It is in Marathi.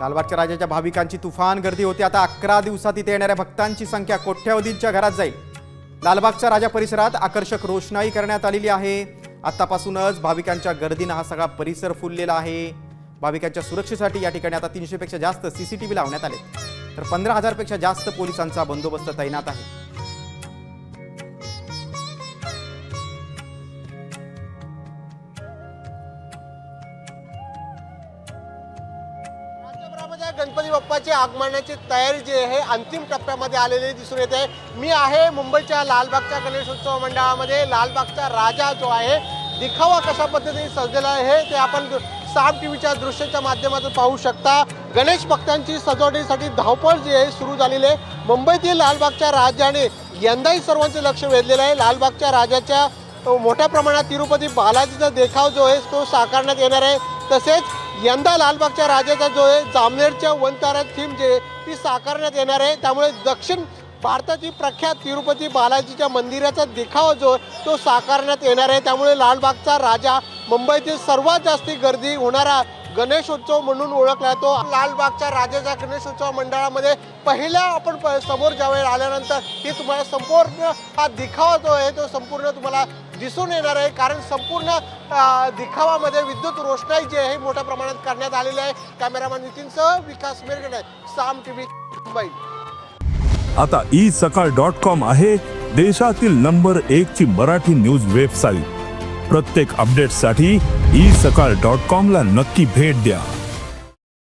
लालबागच्या राजाच्या भाविकांची तुफान गर्दी होती. आता अकरा दिवसात इथे येणाऱ्या भक्तांची संख्या कोट्यावधींच्या घरात जाईल. लालबागच्या राजा परिसरात आकर्षक रोषणाई करण्यात आलेली आहे. आतापासूनच भाविकांच्या गर्दीनं हा सगळा परिसर फुललेला आहे. भाविकांच्या सुरक्षेसाठी या ठिकाणी आता तीनशेपेक्षा जास्त सी सी टी व्ही लावण्यात आले तर पंधरा हजारपेक्षा जास्त पोलिसांचा बंदोबस्त तैनात आहे. गणपती बाप्पाची आगमनाची तयारी जी आहे अंतिम टप्प्यामध्ये आलेली दिसून येते. मी आहे मुंबईच्या लालबागच्या गणेशोत्सव मंडळामध्ये. लालबागचा राजा जो आहे दिखावा कशा पद्धतीने सजलेला आहे ते आपण साम टी व्हीच्या दृश्याच्या माध्यमातून पाहू शकता. गणेश भक्तांची सजावटीसाठी धावपळ जी आहे सुरू झालेली आहे. मुंबईतील लालबागच्या राजाने यंदाही सर्वांचे लक्ष वेधलेलं आहे. लालबागच्या राजाच्या तो मोठ्या प्रमाणात तिरुपती बालाजीचा देखाव जो आहे तो साकारण्यात येणार आहे. तसेच यंदा लालबागच्या राजाचा जो आहे जामनेरच्या वनतारा थीम जे आहे ती साकारण्यात येणार आहे. त्यामुळे दक्षिण भारताची प्रख्यात तिरुपती बालाजीच्या मंदिराचा देखावा जो आहे तो साकारण्यात येणार आहे. त्यामुळे लालबागचा राजा मुंबईतील सर्वात जास्ती गर्दी होणारा गणेशोत्सव म्हणून ओळखला जातो. लालबागच्या राजाच्या गणेशोत्सव मंडळामध्ये पहिल्या आपण प- समोर ज्यावेळी आल्यानंतर ही तुम्हाला संपूर्ण हा दिखावा जो आहे तो संपूर्ण तुम्हाला दिसून येणार आहे कारण संपूर्ण दिखावामध्ये विद्युत रोषणाई जी आहे मोठ्या प्रमाणात करण्यात आलेली आहे. कॅमेरामॅन नितीनसह विकास मिरगडे साम टी व्ही मुंबई. आता ई सकाळ डॉट कॉम आहे देशातील नंबर एक ची मराठी न्यूज वेबसाईट. प्रत्येक अपडेटसाठी ई सकाळ डॉट कॉम ला नक्की भेट द्या.